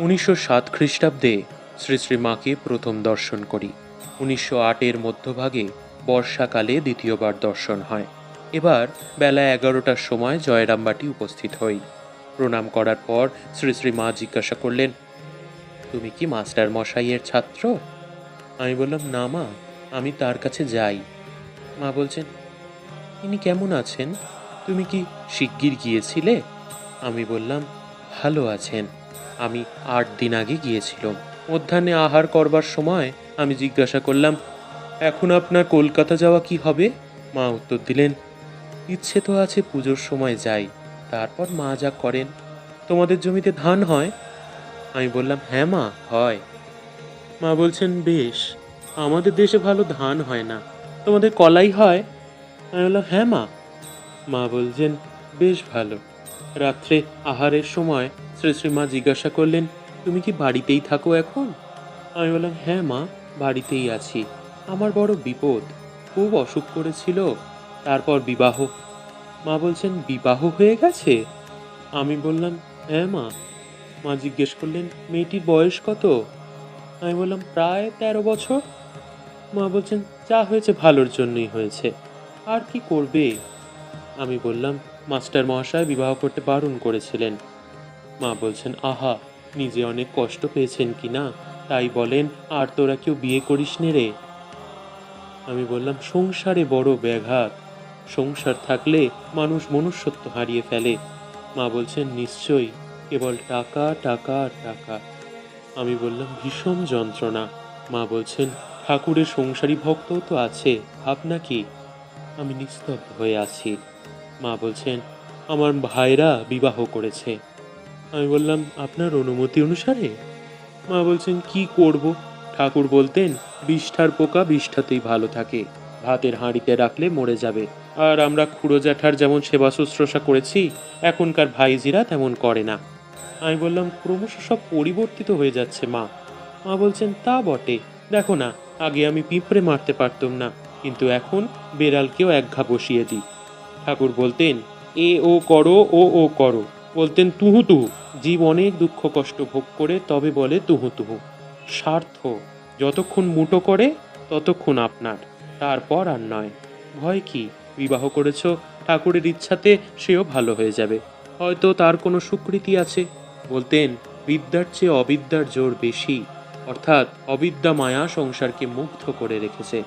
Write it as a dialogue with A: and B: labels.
A: উনিশশো সাত খ্রিস্টাব্দে শ্রী শ্রী মাকে প্রথম দর্শন করি। উনিশশো আটের মধ্যভাগে বর্ষাকালে দ্বিতীয়বার দর্শন হয়। এবার বেলা এগারোটার সময় জয়রামবাটি উপস্থিত হই। প্রণাম করার পর শ্রী শ্রী মা জিজ্ঞাসা করলেন, তুমি কি মাস্টার মশাইয়ের ছাত্র? আমি বললাম, না মা, আমি তার কাছে যাই। মা বলছেন তিনি কেমন আছেন? তুমি কি শিগগির গিয়েছিলে? আমি বললাম, ভালো আছেন। আমি আট দিন আগে গিয়েছিলাম। মধ্যাহ্নে আহার করবার সময় আমি জিজ্ঞাসা করলাম, এখন আপনার কলকাতা যাওয়া কি হবে? মা উত্তর দিলেন, ইচ্ছে তো আছে পুজোর সময় যাই, তারপর মা যা করেন। তোমাদের জমিতে ধান হয়? আমি বললাম হ্যাঁ মা, হয়। মা বলছেন, বেশ, আমাদের দেশে ভালো ধান হয় না, তোমাদের কলাই হয়? আমি বললাম হ্যাঁ মা। মা বলছেন বেশ ভালো। রাত্রে আহারের সময় শ্রী শ্রীমা জিজ্ঞাসা করলেন, তুমি কি বাড়িতেই থাকো এখন? আমি বললাম হ্যাঁ মা, বাড়িতেই আছি। আমার বড় বিপদ। খুব অসুখ করেছিল। তারপর বিবাহ। মা বলছেন, বিবাহ হয়ে গেছে? আমি বললাম হ্যাঁ মা। মা জিজ্ঞেস করলেন, মেয়েটির বয়স কত? আমি বললাম, প্রায় তেরো বছর। মা বলছেন যা হয়েছে, ভালোর জন্যই হয়েছে। আর কি করবে? আমি বললাম, মাস্টার মহাশয় বিবাহ করতে বারণ করেছিলেন। মা বলছেন, আহা, নিজে অনেক কষ্ট পেয়েছেন কি না? তাই বলেন, আর তোরা কেউ বিয়ে করিস নে রে? আমি বললাম, সংসারে বড় ব্যাঘাত। সংসার থাকলে মানুষ মনুষ্যত্ব হারিয়ে ফেলে। মা বলছেন, নিশ্চয়ই, কেবল টাকা টাকা টাকা। আমি বললাম, ভীষণ যন্ত্রণা। মা বলছেন, ঠাকুরের সংসারী ভক্তও তো আছে, ভাবনা কি? আমি নিস্তব্ধ হয়ে আছি। মা বলছেন, আমার ভাইরা বিবাহ করেছে। আমি বললাম, আপনার অনুমতি অনুসারে? মা বলছেন, কি করব? ঠাকুর বলতেন, বিষ্ঠার পোকা বিষ্ঠাতেই ভালো থাকে। ভাতের হাঁড়িতে রাখলে মরে যাবে। আর আমরা খুড়ো জ্যাঠার যেমন সেবা শুশ্রূষা করেছি, এখনকার ভাইজিরা তেমন করে না। আমি বললাম, ক্রমশ সব পরিবর্তিত হয়ে যাচ্ছে মা। মা বলছেন, তা বটে। দেখো না, আগে আমি পিঁপড়ে মারতে পারতাম না। কিন্তু এখন বেড়ালকেও এক ঘা বসিয়ে দিই। ঠাকুর বলতেন, এ ও করো, ও ও করো। বলতেন, তুহু তুহু। জীব অনেক দুঃখ কষ্ট ভোগ করে, তবে বলে, তুহু তুহু। স্বার্থ, যতক্ষণ মুটো করে, ততক্ষণ আপনার, তারপর আর নয়। ভয় কি? বিবাহ করেছ, ঠাকুরের ইচ্ছাতে সেও ভালো হয়ে যাবে। হয়তো তার কোনো সুকৃতি আছে। বলতেন, বিদ্যার চেয়ে অবিদ্যার জোর বেশি। অর্থাৎ, অবিদ্যা মায়া সংসারকে মুগ্ধ করে রেখেছে।